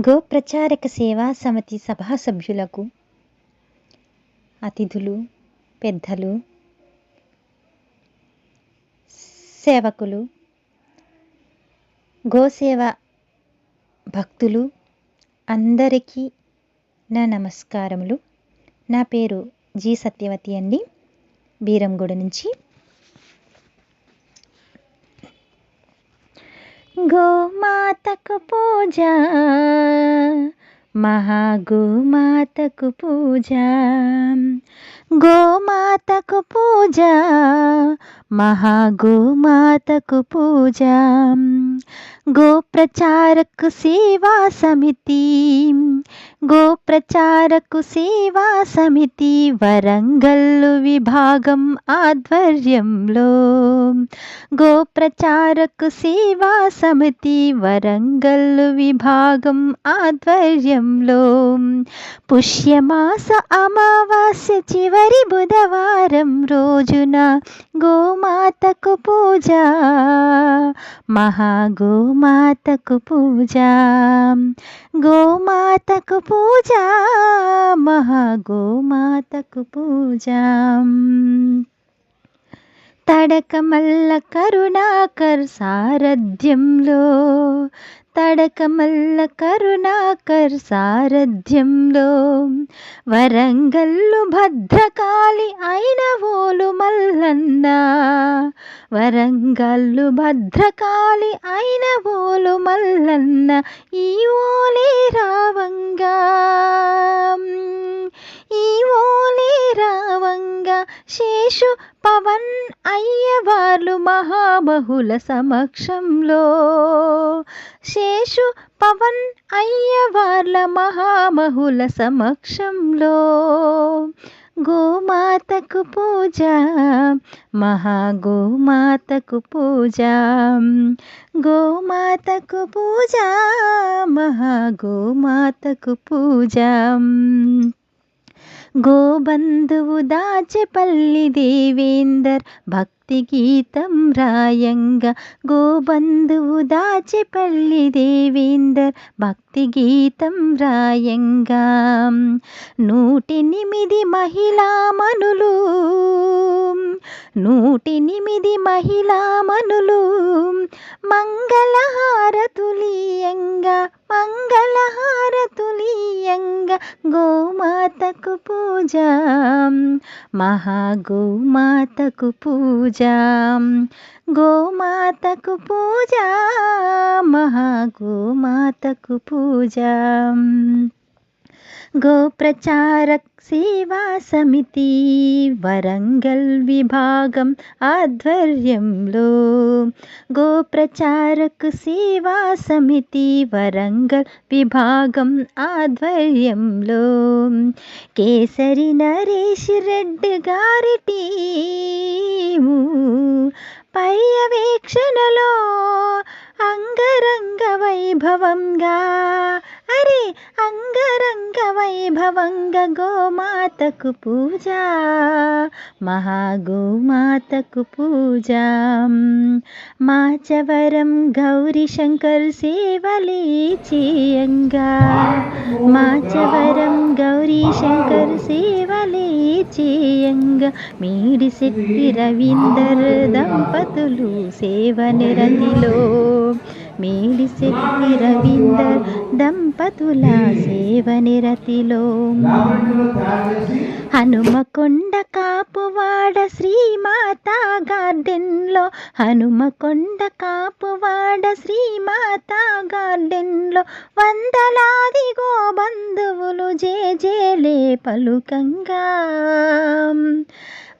Go ప్రచారక సేవా సమితి సభా సభ్యులకు అతిథులు పెద్దలు సేవకులు గోసేవ భక్తులు అందరికీ నా నమస్కారములు. నా పేరు జి సత్యవతి అండి. బీరంగూడ నుంచి. గో గోమాతకు పూజ మహాగోమాతకు పూజ గోమాతకు పూజ మహాగోమాతకు పూజ గోప్రచారక్ సేవా సమితి. గోప్రచారకు సేవా సమితి వరంగల్లు విభాగం ఆధ్వర్యంలో. గోప్రచారకు సేవా సమితి వరంగల్లు విభాగం ఆధ్వర్యంలో. పుష్యమాస అమావాస్య చివరి బుధవారం రోజున గోమాతకు పూజ. మహాగోమ గోమాతకు పూజ. గోమాతకు పూజ మహాగోమాతకు పూజ. తడకమల్ల కరుణాకర్ సారథ్యంలో తడకమల్ల కరుణాకర్ సారథ్యంలో. వరంగల్లు భద్రకాళి అయిన ఓలు మల్లన్న వరంగల్లు భద్రకాళి అయిన ఓలు మల్లన్న ఈ ఓలే రావంగా. ఈ ఓలే రావంగా శేషు పవన్ అయ్యవార్లు మహాబహుల సమక్షంలో. శేషు పవన్ అయ్యవార్ల మహాబహుల సమక్షంలో. గోమాతకు పూజ మహాగోమాతకు పూజ గోమాతకు పూజ మహాగోమాతకు పూజ గోబంధువు దాచెపల్లి దేవేందర్ భక్తి గీతం రాయంగా. గోబంధువు దాచెపల్లి దేవేందర్ భక్తి గీతం రాయంగా. నూటెనిమిది మహిళా మనులు నూటెనిమిది మహిళా మనులు మంగళహారతులీయంగా మంగళహార మంగళహారతులీయంగా గోమాతకు పూజ మహాగోమాతకు పూజ గోమాతకు పూజ మహాగోమాతకు పూజ గోప్రచారక్ సేవా సమితి వరంగల్ విభాగం ఆధ్వర్యంలో గోప్రచారక్ సేవా సమితి వరంగల్ విభాగం ఆధ్వర్యంలో కేసరి నరేష్ రెడ్డి గారి టీము పర్యవేక్షణలో అంగరంగ వైభవంగా అరే అంగరంగ వైభవంగా గోమాతకు పూజ మహాగోమాతకు పూజ మాచవరం గౌరీ శంకర్ సేవలే చేయంగా మాచవరం గౌరీ శంకర్ సేవలే చేయంగా మీడిశెట్టి రవీందర్ దంపతులు సేవ నిరతిలో మేడిశెట్టి రవీందర్ దంపతుల సేవ నిరతిలో హనుమకొండ కాపువాడ శ్రీమాత గార్డెన్లో. హనుమకొండ కాపువాడ శ్రీమాత గార్డెన్లో. వందలాది గో బంధువులు జేజేలే పలుకంగా.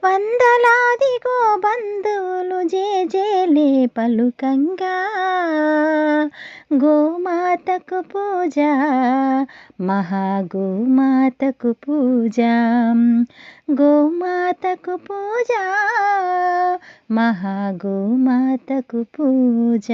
వందలాది గో బంధువులు జేజేలే పలుకంగా. గోమాతకు పూజ మహాగోమాతకు పూజ గోమాతకు పూజ మహాగోమాతకు పూజ